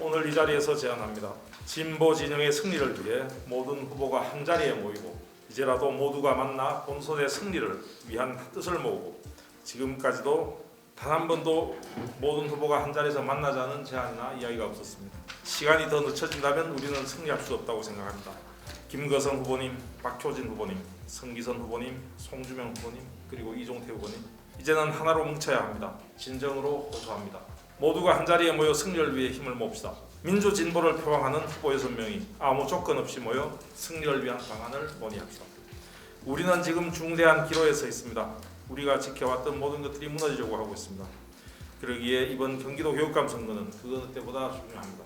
오늘 이 자리에서 제안합니다. 진보 진영의 승리를 위해 모든 후보가 한 자리에 모이고 이제라도 모두가 만나 본선의 승리를 위한 뜻을 모으고 지금까지도 단 한 번도 모든 후보가 한 자리에서 만나자는 제안이나 이야기가 없었습니다. 시간이 더 늦춰진다면 우리는 승리할 수 없다고 생각합니다. 김거성 후보님, 박효진 후보님, 성기선 후보님, 송주명 후보님, 그리고 이종태 후보님 이제는 하나로 뭉쳐야 합니다. 진정으로 호소합니다. 모두가 한 자리에 모여 승리를 위해 힘을 모읍시다. 민주 진보를 표방하는 후보 여섯 명이 아무 조건 없이 모여 승리를 위한 방안을 논의합시다. 우리는 지금 중대한 기로에 서 있습니다. 우리가 지켜왔던 모든 것들이 무너지려고 하고 있습니다. 그러기에 이번 경기도 교육감 선거는 그 때보다 중요합니다.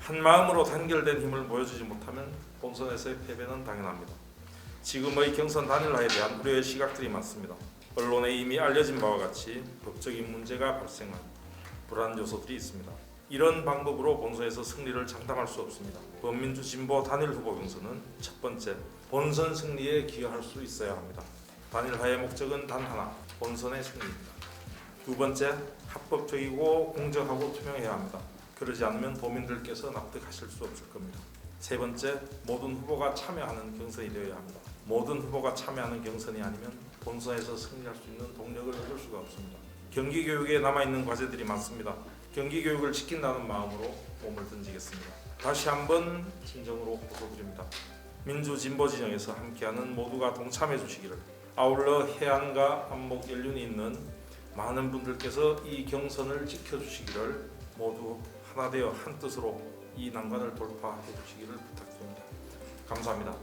한 마음으로 단결된 힘을 보여주지 못하면 본선에서의 패배는 당연합니다. 지금의 경선 단일화에 대한 우려의 시각들이 많습니다. 언론에 이미 알려진 바와 같이 법적인 문제가 발생한 불안 요소들이 있습니다. 이런 방법으로 본선에서 승리를 장담할 수 없습니다. 범민주 진보 단일 후보 경선은 첫 번째 본선 승리에 기여할 수 있어야 합니다. 단일화의 목적은 단 하나, 본선의 승리입니다. 두 번째, 합법적이고 공정하고 투명해야 합니다. 그러지 않으면 도민들께서 납득하실 수 없을 겁니다. 세 번째, 모든 후보가 참여하는 경선이 되어야 합니다. 모든 후보가 참여하는 경선이 아니면 본선에서 승리할 수 있는 동력을 얻을 수가 없습니다. 경기 교육에 남아 있는 과제들이 많습니다. 경기 교육을 지킨다는 마음으로 몸을 던지겠습니다. 다시 한번 진정으로 호소드립니다. 민주 진보 진영에서 함께하는 모두가 동참해 주시기를 아울러 해안과 안목 연륜이 있는 많은 분들께서 이 경선을 지켜주시기를 모두 하나 되어 한 뜻으로 이 난관을 돌파해 주시기를 부탁드립니다. 감사합니다.